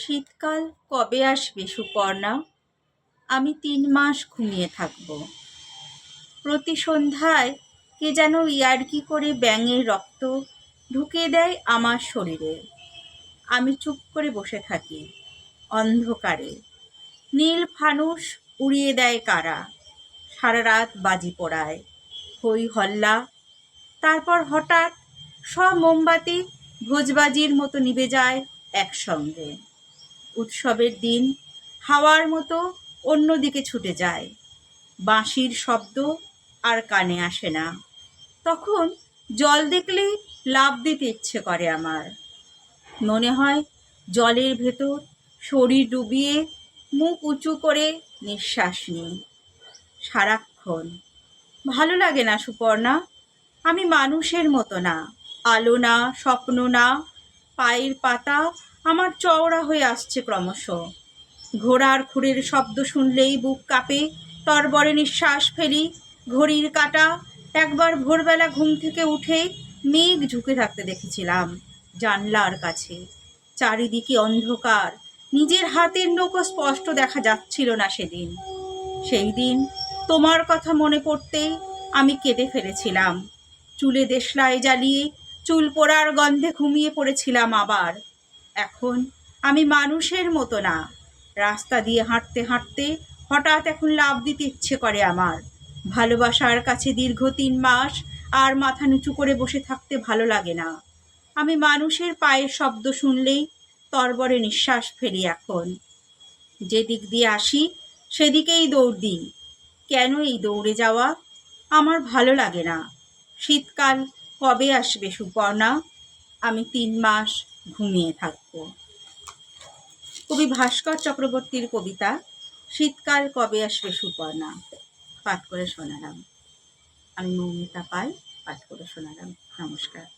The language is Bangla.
শীতকাল কবে আসবে, সুপর্ণা? আমি তিন মাস ঘুমিয়ে থাকব। প্রতি সন্ধ্যায় কে যেন ইয়ার্কি করে ব্যাঙের রক্ত ঢুকিয়ে দেয় আমার শরীরে। আমি চুপ করে বসে থাকি, অন্ধকারে। নীল ফানুস উড়িয়ে দেয় কারা? সারা রাত বাজি পোড়ায়, হই হল্লা। তারপর হঠাৎ সব মোমবাতি ভোজবাজির মতো নিভে যায় একসঙ্গে। উৎসবের দিন হাওয়ার মতো অন্যদিকে ছুটে যায়। বাঁশির শব্দ আর কানে আসে না। তখন জল দেখলেই লাভ দিতে ইচ্ছে করে আমার। মনে হয় জলের ভেতর শরীর ডুবিয়ে মুখ উঁচু করে নিঃশ্বাস নিই। সারাক্ষণ। ভালো লাগে না, সুপর্ণা। আমি মানুষের মতো না। আলো না, স্বপ্ন না পায়ের পাতা আমার চওড়া হয়ে আসছে ক্রমশ। ঘোড়ার খুঁড়ের শব্দ শুনলেই বুক কাঁপে, তরবরে নিঃশ্বাস ফেলি, ঘড়ির কাটা। একবার ভোরবেলা ঘুম থেকে উঠে মেঘ ঝুঁকে থাকতে দেখেছিলাম জানলার কাছে। চারিদিকে অন্ধকার, নিজের হাতের নৌকো স্পষ্ট দেখা যাচ্ছিল না সেদিন। সেই দিন তোমার কথা মনে পড়তেই আমি কেঁদে ফেলেছিলাম। চুলে দেশলাই জ্বালিয়ে চুল পোড়ার গন্ধে ঘুমিয়ে পড়েছিলাম আবার। এখন আমি মানুষের মতো না। রাস্তা দিয়ে হাঁটতে হাঁটতে হঠাৎ এখন লাভ দিতে ইচ্ছে করে আমার। ভালোবাসার কাছে দীর্ঘ তিন মাস আর মাথা নিচু করে বসে থাকতে ভালো লাগে না। আমি মানুষের পায়ের শব্দ শুনলেই তরবরে নিঃশ্বাস ফেলি এখন। যে দিক দিয়ে আসি, সেদিকেই দৌড় দিই। কেন এই দৌড়ে যাওয়া? আমার ভালো লাগে না। শীতকাল কবে আসবে সুপর্ণা? আমি তিন মাস ঘুমিয়ে থাকব। কবি ভাস্কর চক্রবর্তীর কবিতা, শীতকাল কবে আসবে সুপর্ণা? পাঠ করে শোনালাম। আমি মৌমিতা পাল, পাঠ করে শোনালাম। নমস্কার।